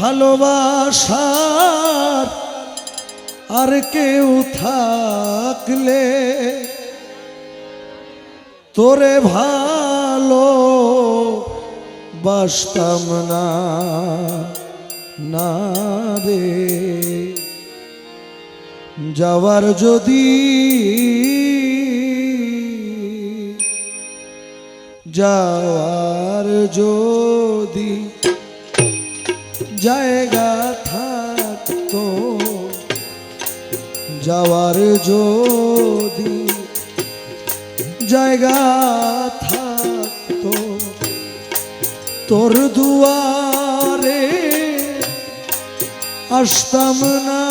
ভালোবাসার আর কেউ থাকলে তোরে ভালো বাসতাম না না রে। যাওয়ার যদি যাওয়ার যদি জায়গা থাকতো যাওয়ার যদি জায়গা থাকতো তোর দুয়ারে আসতাম না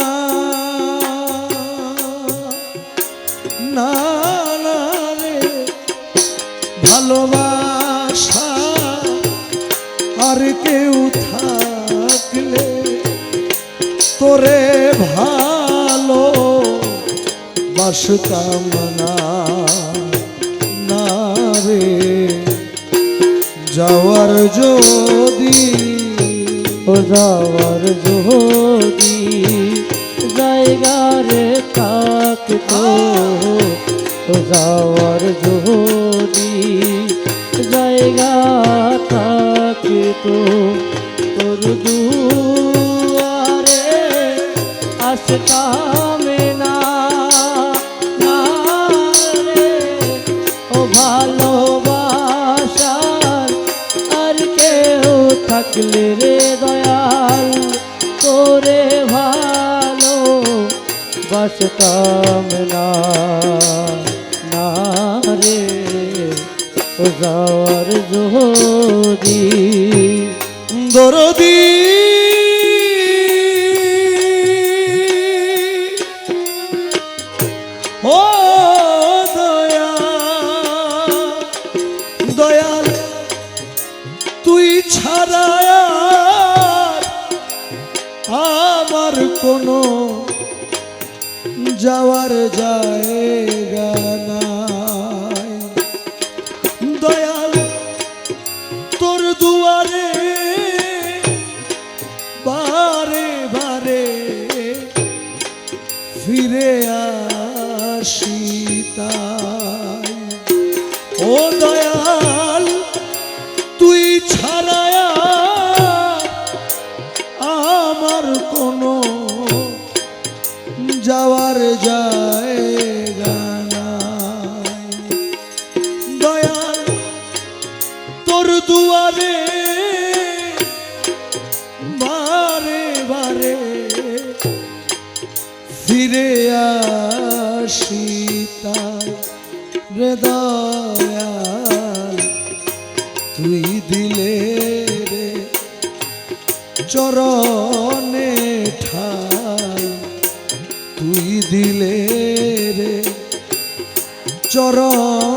না রে ভালোবাসা তোরে ভালো বাসতাম না রে। যাওয়ার যদি, ও যাওয়ার যদি জায়গা রে থাকতো, ও যাওয়ার যদি জায়গা থাকতো, তোর দুয়ারে আসতাম না রে, ও ভালোবাসার আর কেউ থাকলে রে দয়াল, তোরে ভালো বাসতাম না না রে, ও আমার কোনো যাওয়ার জায়গা নাই। দয়াল তোর দুয়ারে বারে বারে ফিরে আসি তাই। ও দুয়ারে বারে বারে ফিরে আসি তাই। রে দয়াল, তুই দিলে রে চরণে ঠাই। তুই দিলে রে চরণে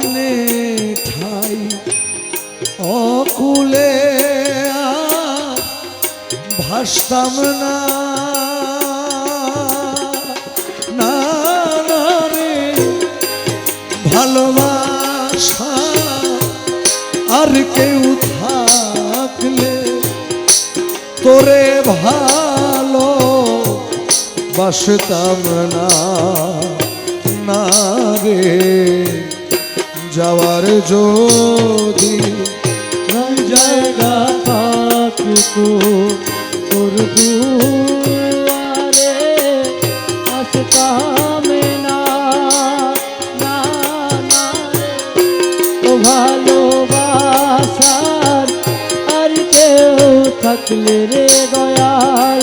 ভাসতাম না। না না রে, ভালোবাসা আর কেউ থাকলে তোরে ভালো বাসতাম না। না রে, যাওয়ার যদি জায়গা থাকতো। ভালোবাসার আর কেউ থাকলে রে দয়াল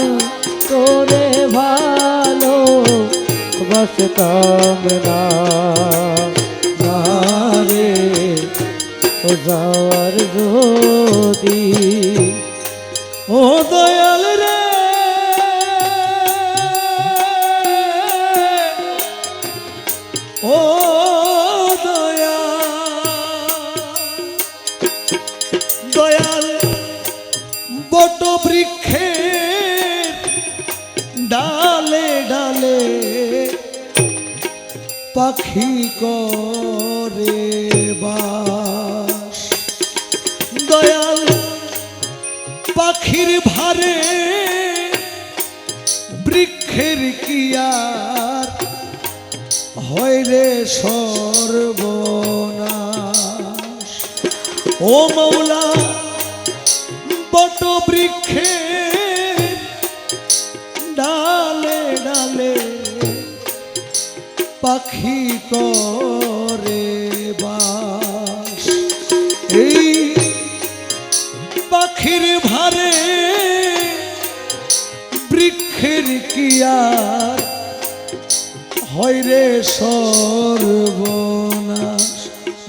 তোরে ভালো বাসতাম না রে। যাওয়ার যদি দয়াল রে। ও দয়াল। দয়াল বট বৃক্ষের ডালে ডালে পাখি করে বাস পাখির ভারে বৃক্ষের কিয়ার হয় রে সর্বনাশ। ও মৌলা, বট বৃক্ষে ডালে ডালে পাখি করে পাখির ভারে বৃক্ষের কিয়ার হয় রে সর্বনাশ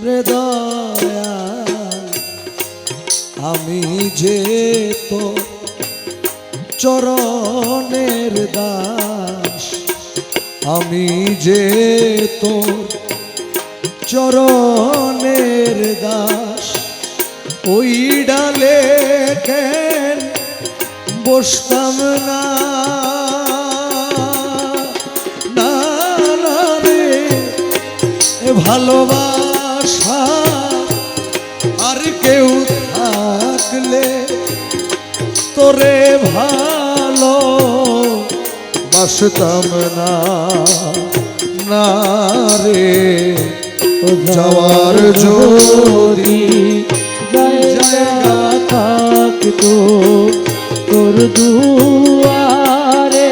রে দয়াল। আমি যে তো চরণের দাস, আমি যে তোর চরণের দাস। ওই ডালে কেন বসতাম না? ভালোবাসা আর কেউ থাকলে তোরে ভালো বাসতাম না রে, যাওয়ার যদি থাকতো তোর দুয়ারে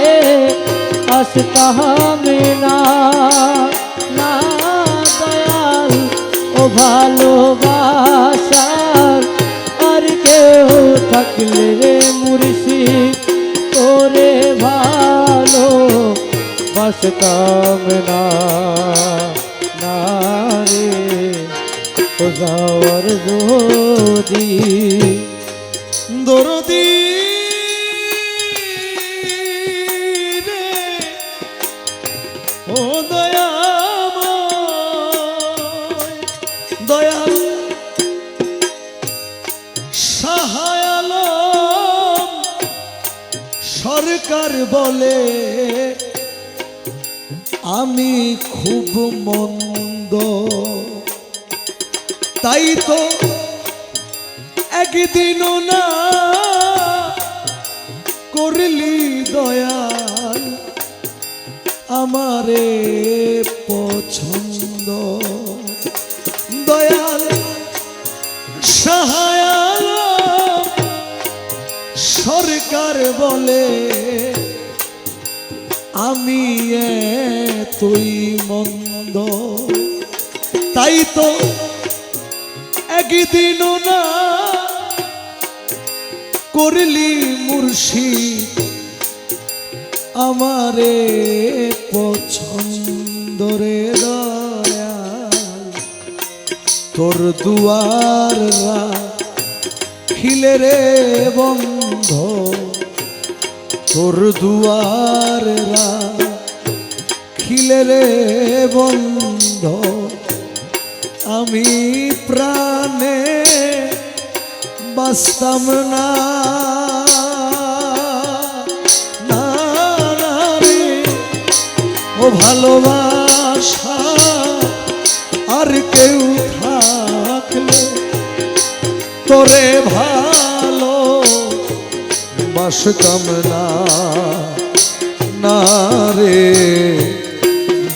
আসতাম না না দয়াল, ও ভালোবাসার, আর কেউ থাকলে রে মুর্শি, তোরে ভালো বাসতাম না। না রে যাওয়ার যদি দরদি রে ও দয়াময় দয়াল সাহায়ালম সরকার বলে আমি খুব মন্দ। তাই তো একদিনও না করলি দয়াল আমারে পছন্দ। দয়াল, সহায়াল, সরকার বলে, আমি তুই মন্দ। তাই তো একদিনও না করলি মুর্শিদ আমারে পছন্দ রে তোর দুয়ার খিলে রে বন্ধ। তোর দুয়ার খিলে রে বন্ধ। আমি প্রাণে বাস্তম না। ও ভালোবাসা, আর কেউ থাকলে তোরে ভালো বাসতাম না। না রে,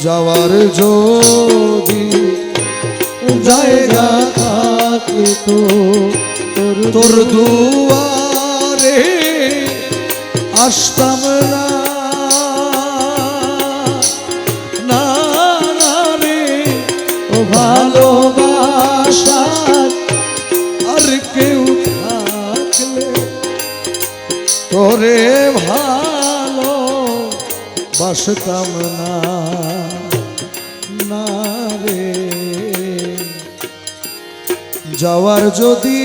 যাওয়ার যদি জায়গা থাকতো তোর দুয়ারে আসতাম না। ভালোবাসার আর কেউ থাকলে তোরে ভালো বাসতাম না। না রে, যাওয়ার যদি